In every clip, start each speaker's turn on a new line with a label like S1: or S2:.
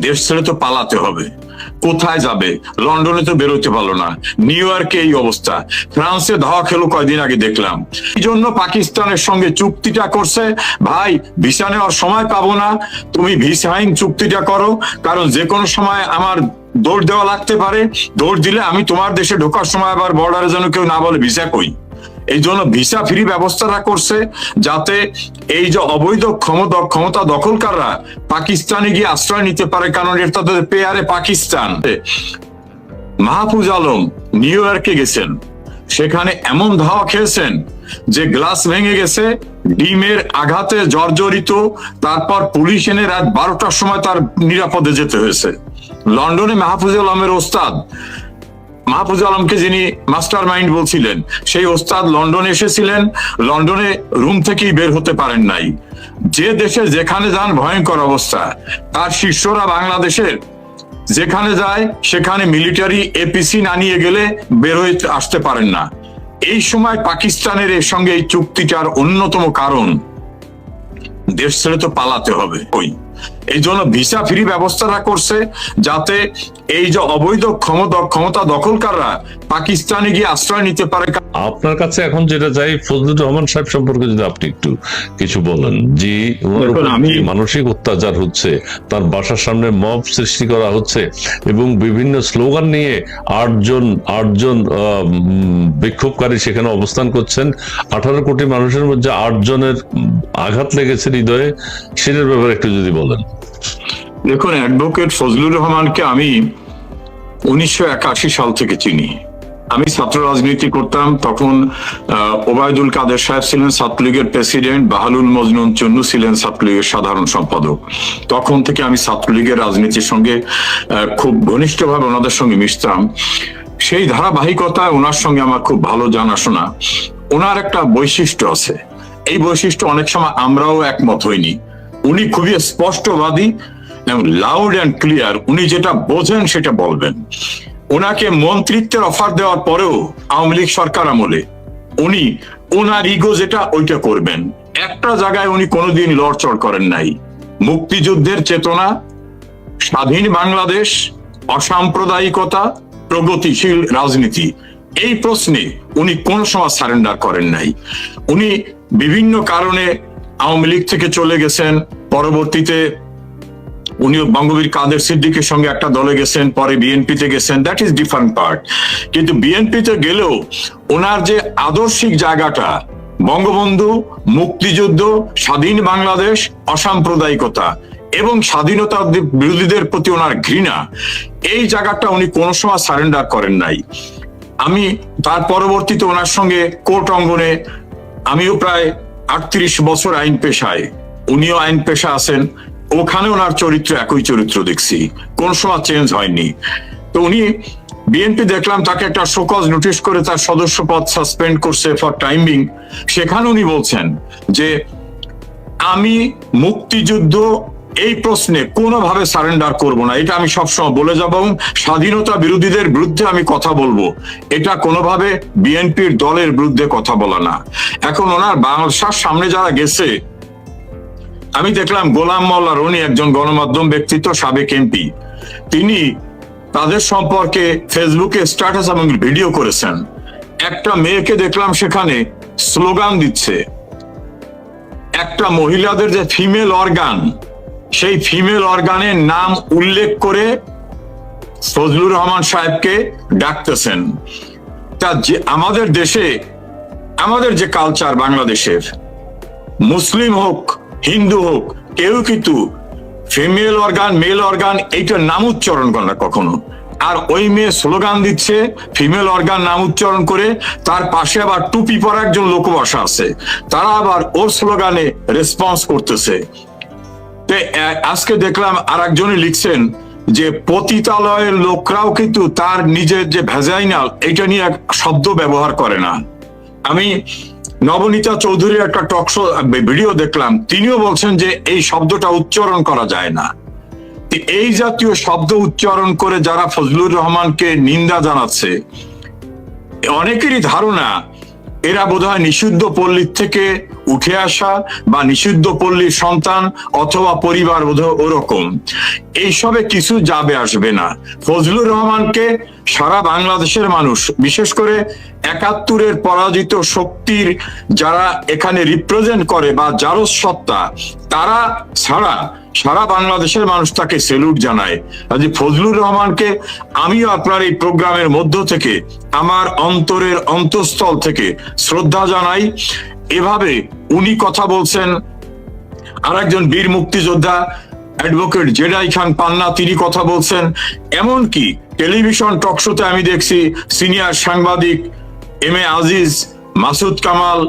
S1: দেশ ছেড়ে তো পালাতে হবে। কোথায় যাবে? লন্ডনে তো বেরোতে পারল না। নিউ ইয়র্কে এই অবস্থা। ফ্রান্সে ধাওয়া খেলো কয়দিন আগে দেখলাম। এই জন্য পাকিস্তানের সঙ্গে চুক্তিটা করছে। ভাই, ভিসা নেওয়ার সময় পাবো না। তুমি ভিসাহীন চুক্তিটা করো। কারণ যে কোনো সময় আমার দৌড় দেওয়া লাগতে পারে। দৌড় দিলে আমি তোমার দেশে ঢোকার সময় আবার বর্ডারে যেন কেউ না বলে ভিসা কই এই জন্য ভিসা ফ্রি ব্যবস্থাটা করছে যাতে এই যে অবৈধ ক্ষমতা ক্ষমতা দখলকাররা পাকিস্তানে গিয়ে আশ্রয় নিতে পারে, কারণ এটা তাদের পেয়ারে পাকিস্তান। মাহফুজ আলম নিউ ইয়র্কে গেছেন। সেখানে এমন ধাওয়া খেয়েছেন যে গ্লাস ভেঙে গেছে, ডিমের আঘাতে জর্জরিত, তারপর পুলিশ এনে রাত বারোটার সময় তার নিরাপদে যেতে হয়েছে। লন্ডনে মাহফুজ আলমের ওস্তাদ মাহফুজ আলমকে যিনি মাস্টার মাইন্ড বলছিলেন, সেই ওস্তাদ লন্ডনে এসেছিলেন। লন্ডনে রুম থেকেই বের হতে পারেন নাই। যে দেশে যেখানে যান, ভয়ঙ্কর অবস্থা। তার শিষ্যরা বাংলাদেশের, যেখানে যায়, সেখানে মিলিটারি এপিসি না নিয়ে গেলে বের হয়ে আসতে পারেন না। এই সময় পাকিস্তানের এর সঙ্গে এই চুক্তিটার অন্যতম কারণ, দেশ ছেড়ে তো পালাতে হবে। ওই এই জন্য ভিসা ফ্রি ব্যবস্থাটা করছে যাতে এই যে অবৈধ ক্ষমতা ক্ষমতা দখলকাররা পাকিস্তানে গিয়ে আশ্রয় নিতে পারে।
S2: আপনার কাছে এখন যেটা চাই ফজলুর রহমান সাহেব সম্পর্কে যদি আপনি একটু কিছু বলেন যে
S1: আমি-
S2: মানসিক অত্যাচার হচ্ছে তার বাসার সামনে মব সৃষ্টি করা হচ্ছে এবং বিভিন্ন স্লোগান নিয়ে আটজন আটজন আহ, বিক্ষোভকারী সেখানে অবস্থান করছেন। আঠারো কোটি মানুষের মধ্যে আটজনের আঘাত লেগেছে হৃদয়ে সেটার ব্যাপারে একটু যদি বলেন।
S1: দেখুন অ্যাডভোকেট ফজলুর রহমানকে আমি উনিশশো একাশি সাল থেকে চিনি। আমি ছাত্র রাজনীতি করতাম, তখন ওবায়দুল কাদের সাহেব ছিলেন ছাত্রলীগের প্রেসিডেন্ট বাহালুল মজনুন চন্নু ছিলেন ছাত্রলীগের সাধারণ সম্পাদক। তখন থেকে আমি ছাত্রলীগের রাজনীতির সঙ্গে খুব ঘনিষ্ঠভাবে ওনাদের সঙ্গে মিশতাম। সেই ধারাবাহিকতায় ওনার সঙ্গে আমার খুব ভালো জানাশোনা। ওনার একটা বৈশিষ্ট্য আছে। এই বৈশিষ্ট্য অনেক সময় আমরাও একমত হইনি। উনি খুবই স্পষ্টবাদী লাউড অ্যান্ড ক্লিয়ার উনি যেটা বোঝেন সেটা বলবেন। ওনাকে মন্ত্রিত্বের অফার দেওয়ার পরেও আওয়ামী লীগ সরকার আমলে উনি ওনার ইগো যেটা, ওইটা করবেন। একটা জায়গায় উনি কোনোদিন লড়চড় করেন নাই। মুক্তিযুদ্ধের চেতনা, স্বাধীন বাংলাদেশ, অসাম্প্রদায়িকতা, প্রগতিশীল রাজনীতি, এই প্রশ্নে উনি কোন সময় সারেন্ডার করেন নাই। উনি বিভিন্ন কারণে আওয়ামী লীগ থেকে চলে গেছেন, পরবর্তীতে উনি বঙ্গবীর কাদের সিদ্দিকের সঙ্গে একটা দলে গেছেন, পরে বিএনপিতে গেছেন দ্যাট ইজ ডিফারেন্ট পার্ট কিন্তু বিএনপিতে গেলেও ওনার যে আদর্শিক জায়গাটা, বঙ্গবন্ধু, মুক্তিযুদ্ধ, স্বাধীন বাংলাদেশ, অসাম্প্রদায়িকতা এবং স্বাধীনতা বিরোধীদের প্রতি ওনার ঘৃণা, এই জায়গাটা উনি কোনো সময় সারেন্ডার করেন নাই। আমি তার পরবর্তীতে ওনার সঙ্গে কোর্ট অঙ্গনে আমিও প্রায় আটত্রিশ বছর আইন পেশায়, উনিও আইন পেশা আছেন ওখানে ওনার চরিত্র একই চরিত্র দেখছি। কোন সময় চেঞ্জ হয়নি। তো উনি বিএনপি দেখলাম, তাকে একটা শোকজ নোটিশ করে তার সদস্য পদ সাসপেন্ড করছে ফর টাইমিং সেখানে উনি বলছেন যে, আমি মুক্তিযুদ্ধ এই প্রশ্নে কোনোভাবে সারেন্ডার করব না। এটা আমি সবসময় বলে যাব এবং স্বাধীনতা বিরোধীদের বিরুদ্ধে আমি কথা বলব। এটা কোনোভাবে বিএনপির দলের বিরুদ্ধে কথা বলা না। এখন ওনার বাংলাদেশের সামনে যারা গেছে আমি দেখলাম গোলাম মোল্লা রনি একজন গণমাধ্যম ব্যক্তিত্ব, সাবেক এমপি। তিনি তাদের সম্পর্কে ফেসবুকে স্ট্যাটাস এবং ভিডিও করেছেন। একটা মেয়েকে দেখলাম সেখানে স্লোগান দিচ্ছে। একটা মহিলাদের যে ফিমেল অর্গান সেই ফিমেল অর্গানের নাম উল্লেখ করে ফজলুর রহমান সাহেবকে ডাকতেছেন। তা যে আমাদের দেশে, আমাদের যে কালচার বাংলাদেশের, মুসলিম হোক হিন্দু হোক, কেউ কিন্তু ফিমেল অর্গান মেল অর্গান এইটার নাম উচ্চারণ করে না কখনো। আর ওই মেয়ে স্লোগান দিচ্ছে ফিমেল অর্গান নাম উচ্চারণ করে, তার পাশে আবার টুপি পরা একজন লোক বসা আছে। তারা আবার ওর স্লোগানে রেসপন্স করতেছে। আজকে দেখলাম আর একজনই লিখছেন যে, পতিতালয়ের লোকরাও কিন্তু তার নিজের যে ভেজাইনাল এটা নিয়ে এক শব্দ ব্যবহার করে না। আমি নবনীতা চৌধুরীর একটা টকশো ভিডিও দেখলাম। তিনিও বলছেন যে এই শব্দটা উচ্চারণ করা যায় না। এই জাতীয় শব্দ উচ্চারণ করে যারা ফজলুর রহমানকে নিন্দা জানাচ্ছে, অনেকেরই ধারণা, এরা বোধহয় নিষিদ্ধ পল্লীর থেকে উঠে আসা বা নিষিদ্ধ পল্লীর সন্তান অথবা পরিবার বোধহয় ওরকম। এইসবে কিছু যাবে আসবে না। ফজলুর রহমানকে সারা বাংলাদেশের মানুষ, বিশেষ করে একাত্তরের পরাজিত শক্তির যারা এখানে রিপ্রেজেন্ট করে বা জারস সত্তা, তারা ছাড়া সারা বাংলাদেশের মানুষ তাকে সেলুট জানায়। ফজলুর রহমানকে আমিও আপনার এই প্রোগ্রামের মধ্য থেকে, আমার অন্তরের অন্তঃস্থল থেকে শ্রদ্ধা জানাই। এভাবে উনি কথা বলছেন। আর একজন বীর মুক্তিযোদ্ধা অ্যাডভোকেট জেডাই খান পান্না, তিনি কথা বলছেন। এমনকি টেলিভিশন টকশোতে আমি দেখছি সিনিয়র সাংবাদিক এম এ আজিজ, মাসুদ কামাল,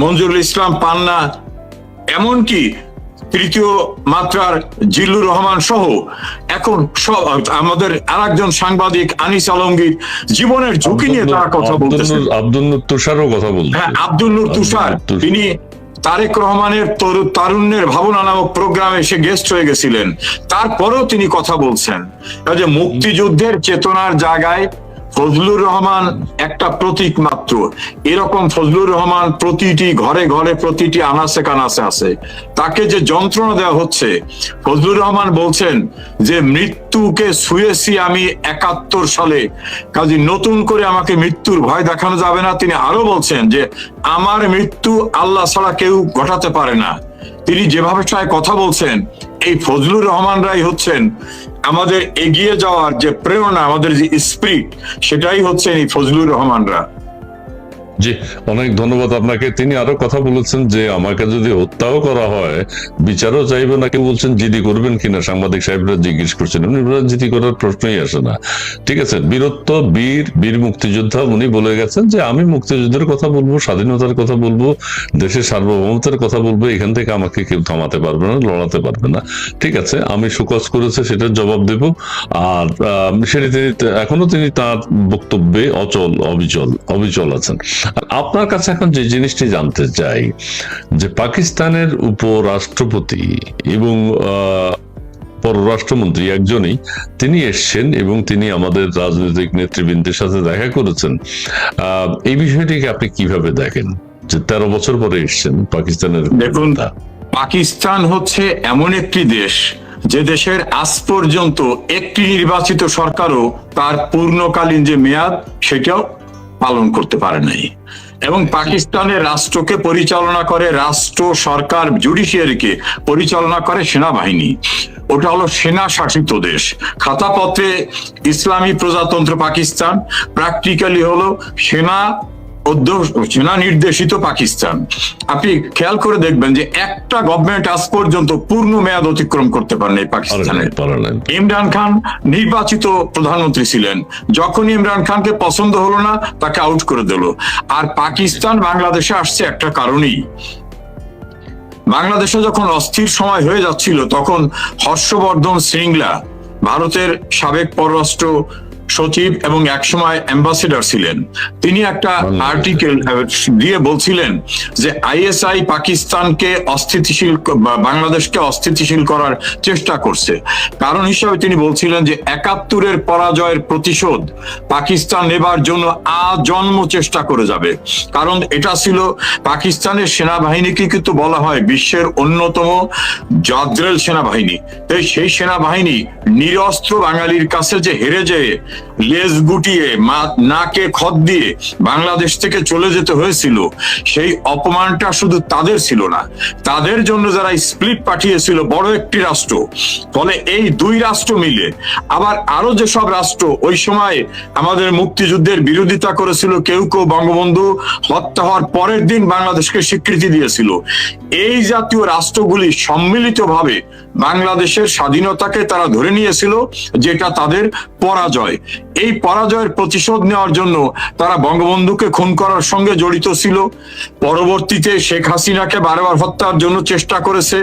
S1: মঞ্জুরুল ইসলাম পান্না, এমনকি তৃতীয় মাত্রার জিল্লুর রহমান সহ এখন সব আমাদের আরেকজন সাংবাদিক আনিস আলমগীর জীবনের ঝুঁকি নিয়ে তারা কথা
S2: নূর- আব্দুল নূর তুষারও কথা বলছে।
S1: হ্যাঁ আব্দুল নূর তুষার। তিনি তারেক রহমানের তরু- তারুণ্যের ভাবনা নামক প্রোগ্রামে এসে গেস্ট হয়ে গেছিলেন। তারপরেও তিনি কথা বলছেন। যে মুক্তিযুদ্ধের চেতনার জায়গায় ফজলুর রহমান একটা প্রতীক মাত্র। এরকম ফজলুর রহমান প্রতিটি ঘরে ঘরে প্রতিটি আনাসে কানাসে আছে। তাকে যে যন্ত্রণা দেওয়া হচ্ছে, ফজলুর রহমান বলছেন যে, মৃত্যুকে শুয়েছি আমি একাত্তর সালে। কাজে নতুন করে আমাকে মৃত্যুর ভয় দেখানো যাবে না। তিনি আরও বলছেন যে, আমার মৃত্যু আল্লাহ ছাড়া কেউ ঘটাতে পারে না। তিনি যেভাবে কথা বলছেন, এই ফজলুর রহমানরাই হচ্ছেন আমাদের এগিয়ে যাওয়ার যে প্রেরণা আমাদের যে স্পিরিট সেটাই হচ্ছে এই ফজলুর রহমানরা।
S2: জি, অনেক ধন্যবাদ আপনাকে। তিনি আরও কথা বলেছেন যে আমাকে যদি হত্যাও করা হয়, বিচারও চাইবে না, কেউ বলছেন জিডি করবেন কিনা, সাংবাদিক সাহেবরা জিজ্ঞেস করছেন, উনি জিডি করার প্রশ্নই আসে না। ঠিক আছে, বীরত্ব, বীর বীর মুক্তিযোদ্ধা, উনি বলে গেছেন যে, আমি মুক্তিযুদ্ধের কথা বলব, স্বাধীনতার কথা বলব, দেশের সার্বভৌমতার কথা বলব, এখান থেকে আমাকে কেউ থামাতে পারবে না, লড়াতে পারবে না। ঠিক আছে, আমি সুকজ করেছে, সেটার জবাব দেব। আর সেটা তিনি, এখনও তিনি তার বক্তব্যে অচল, অবিচল অবিচল আছেন। আপনার কাছে এখন যে জিনিসটি জানতে চাই, যে পাকিস্তানের উপরাষ্ট্রপতি এবং পররাষ্ট্রমন্ত্রী একজনই তিনি এসছেন এবং তিনি আমাদের রাজনৈতিক নেতৃবৃন্দের সাথে দেখা করেছেন। এই বিষয়টিকে আপনি কীভাবে দেখেন? যে তেরো বছর পরে এসছেন পাকিস্তানের
S1: দেখুন, পাকিস্তান হচ্ছে এমন একটি দেশ, যে দেশের আজ পর্যন্ত একটি নির্বাচিত সরকারও তার পূর্ণকালীন যে মেয়াদ, সেটাও পালন করতে পারে নাই। এবং পাকিস্তানের রাষ্ট্রকে পরিচালনা করে রাষ্ট্র সরকার জুডিশিয়ারিকে পরিচালনা করে সেনাবাহিনী। ওটা হলো সেনা শাসিত দেশ। খাতাপত্রে ইসলামী প্রজাতন্ত্র পাকিস্তান প্র্যাকটিক্যালি হলো সেনা সেনা নির্দেশিত পাকিস্তান। আপনি খেয়াল করে দেখবেন যে একটা গভর্নমেন্ট আজ পর্যন্ত পূর্ণ মেয়াদ অতিক্রম করতে পারেনি পাকিস্তানের। ইমরান খান নির্বাচিত প্রধানমন্ত্রী ছিলেন। যখন ইমরান খানকে পছন্দ হলো না তাকে আউট করে দিল। আর পাকিস্তান বাংলাদেশে আসছে একটা কারণেই। বাংলাদেশে যখন অস্থির সময় হয়ে যাচ্ছিল তখন হর্ষবর্ধন শ্রীংলা ভারতের সাবেক পররাষ্ট্র সচিব এবং একসময় অ্যাম্বাসেডর ছিলেন। তিনি একটা আর্টিকেল দিয়ে বলছিলেন যে আইএসআই পাকিস্তানকে অস্থিতিশীল বাংলাদেশকে অস্থিতিশীল করার চেষ্টা করছে। কারণ হিসাবে তিনি বলছিলেন যে একাত্তরের পরাজয়ের প্রতিশোধ পাকিস্তান নেবার জন্য আজন্ম চেষ্টা করে যাবে। কারণ এটা ছিল পাকিস্তানের সেনাবাহিনীকে কিন্তু বলা হয় বিশ্বের অন্যতম জাদ্রেল সেনাবাহিনী। তাই সেই সেনাবাহিনী নিরস্ত্র বাঙালির কাছে যে হেরে যেয়ে লেজ গুটিয়ে নাকে খত দিয়ে বাংলাদেশ থেকে চলে যেতে হয়েছিল। সেই অপমানটা শুধু তাদের ছিল না, তাদের জন্য যারা স্প্লিট পাঠিয়েছিল বড় একটি রাষ্ট্র। ফলে এই দুই রাষ্ট্র মিলে আবার আরও যেসব রাষ্ট্র ওই সময় আমাদের মুক্তিযুদ্ধের বিরোধিতা করেছিল, কেউ কেউ বঙ্গবন্ধু, হত্যা হওয়ার পরের দিন বাংলাদেশকে স্বীকৃতি দিয়েছিল। এই জাতীয় রাষ্ট্রগুলি সম্মিলিতভাবে বাংলাদেশের স্বাধীনতাকে তারা ধরে নিয়েছিল, যেটা তাদের পরাজয়। এই পরাজয়ের প্রতিশোধ নেওয়ার জন্য তারা বঙ্গবন্ধুকে খুন করার সঙ্গে জড়িত ছিল। পরবর্তীতে শেখ হাসিনাকে বারবার হত্যার জন্য চেষ্টা করেছে।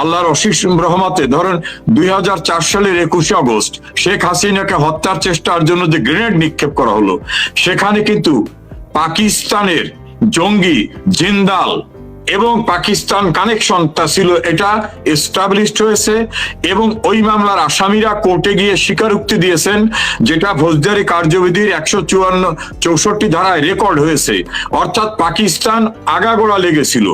S1: আল্লাহর অশিস রহমাতে ধরেন দুই হাজার চার সালের একুশে আগস্ট শেখ হাসিনাকে হত্যার চেষ্টার জন্য যে গ্রেনেড নিক্ষেপ করা হলো, সেখানে কিন্তু পাকিস্তানের জঙ্গি জিন্দাল এবং পাকিস্তান কানেকশনটা ছিল এটা এস্টাবলিশড হয়েছে এবং ওই মামলার আসামিরা কোর্টে গিয়ে স্বীকারোক্তি দিয়েছেন যেটা ফৌজদারি কার্যবিধির একশো চুয়ান্ন চৌষট্টি ধারায় রেকর্ড হয়েছে। অর্থাৎ পাকিস্তান আগাগোড়া লেগেছিল।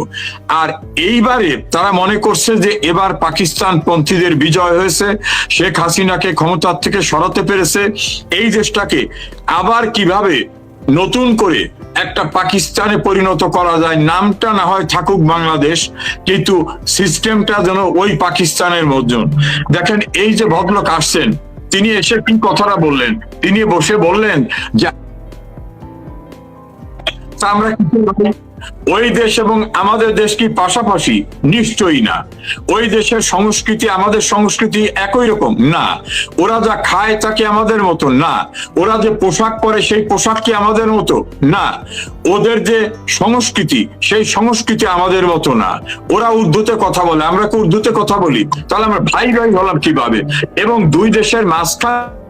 S1: আর এইবারে তারা মনে করছে যে এবার পাকিস্তান পন্থীদের বিজয় হয়েছে। শেখ হাসিনাকে ক্ষমতার থেকে সরাতে পেরেছে। এই দেশটাকে আবার কীভাবে নতুন করে একটা পাকিস্তানে পরিণত করা যায়। নামটা না হয় থাকুক বাংলাদেশ, কিন্তু সিস্টেমটা যেন ওই পাকিস্তানের মধ্যে দেখেন, এই যে ভদ্রলোক আসছেন, তিনি এসে কি কথাটা বললেন? তিনি বসে বললেন যে, আমরা কি করব? ওই দেশ এবং আমাদের দেশ কি পাশাপাশি? নিশ্চয়ই না। ওই দেশের সংস্কৃতি, আমাদের সংস্কৃতি একই রকম। না, ওরা যা খায় তা কি আমাদের মতো? না, ওরা যে পোশাক পরে সেই পোশাক কি আমাদের মতো? না, ওদের যে সংস্কৃতি, সেই সংস্কৃতি আমাদের মতো না। ওরা উর্দুতে কথা বলে, আমরা কি উর্দুতে কথা বলি? তাহলে আমরা ভাই ভাই হলাম কীভাবে? এবং দুই দেশের মাঝখানে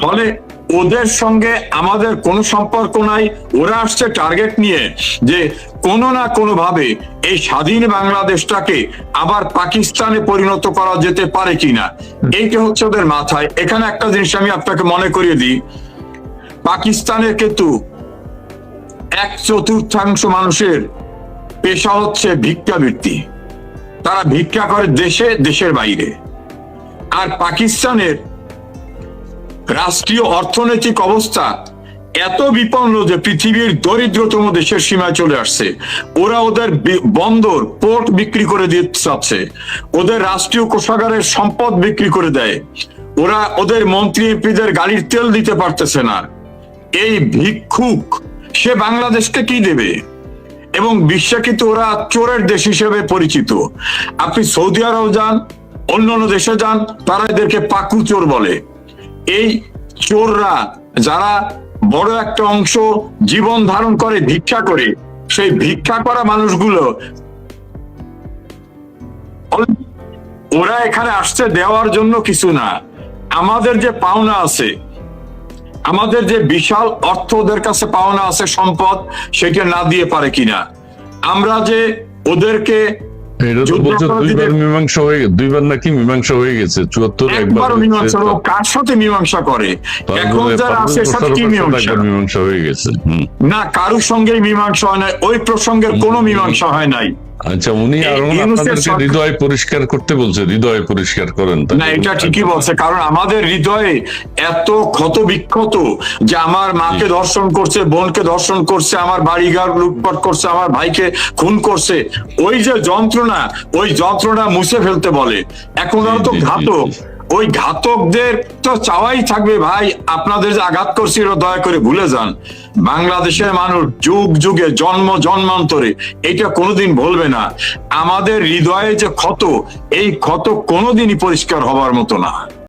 S1: ফলে ওদের সঙ্গে আমাদের কোনো সম্পর্ক নাই। ওরা আসছে টার্গেট নিয়ে যে কোনো না কোনো ভাবে এই স্বাধীন বাংলাদেশটাকে আবার পাকিস্তানে পরিণত করা যেতে পারে কিনা। এইটা হচ্ছে ওদের মাথায়। এখানে একটা জিনিস আমি আপনাকে মনে করিয়ে দিই। পাকিস্তানের কিন্তু এক চতুর্থাংশ মানুষের পেশা হচ্ছে ভিক্ষাবৃত্তি। তারা ভিক্ষা করে দেশে, দেশের বাইরে। আর পাকিস্তানের রাষ্ট্রীয় অর্থনৈতিক অবস্থা এত বিপন্ন যে পৃথিবীর দরিদ্রতম দেশের সীমায় চলে আসছে। ওরা ওদের বন্দর, পোর্ট বিক্রি করে দিতে চাচ্ছে ওদের রাষ্ট্রীয় কোষাগারের সম্পদ বিক্রি করে দেয়। ওরা ওদের মন্ত্রী এমপিদের গাড়ির তেল দিতে পারতেছে না। এই ভিক্ষুক, সে বাংলাদেশকে কি দেবে? এবং বিশ্বে ওরা চোরের দেশ হিসেবে পরিচিত। আপনি সৌদি আরব যান, অন্যান্য দেশে যান, তারা এদেরকে পাকু চোর বলে। এই চোররা যারা বড় একটা অংশ জীবন ধারণ করে, ভিক্ষা করে, সেই ভিক্ষা করা মানুষগুলো ওরা এখানে আসছে দেওয়ার জন্য কিছু না। আমাদের যে পাওনা আছে, আমাদের যে বিশাল অর্থ ওদের কাছে পাওনা আছে, সম্পদ, সেটা না দিয়ে পারে কিনা। আমরা যে ওদেরকে
S2: এটা তো বলছে দুইবার মীমাংসা হয়ে গেছে দুইবার নাকি মীমাংসা হয়ে গেছে চুয়াত্তর একবার
S1: মীমাংসা হলো। কার সাথে মীমাংসা করে? এখন যারা আছে সাথে কি
S2: মোশাররফের
S1: মীমাংসা?
S2: হয়ে গেছে
S1: না কারুর সঙ্গে মীমাংসা হয় নাই ওই প্রসঙ্গের কোনো মীমাংসা হয় নাই।
S2: আচ্ছা উনি হৃদয় পরিষ্কার করতে বলছে হৃদয় পরিষ্কার করেন
S1: না এটা ঠিকই বলছে কারণ আমাদের হৃদয়ে এত ক্ষত বিক্ষত যে আমার মাকে ধর্ষণ করছে বোনকে ধর্ষণ করছে আমার বাড়িঘর লুটপাট করছে আমার ভাইকে খুন করছে ওই যে যন্ত্রণা ওই যন্ত্রণা মুছে ফেলতে বলে। এখন তো ঘাতক। ওই ঘাতকদের তো চাওয়াই থাকবে ভাই। আপনাদের যে আঘাত করছিল, দয়া করে ভুলে যান। বাংলাদেশের মানুষ যুগ যুগে, জন্ম জন্মান্তরে এটা কোনোদিন ভুলবে না। আমাদের হৃদয়ে যে ক্ষত, এই ক্ষত কোনোদিনই পরিষ্কার হবার মতো না।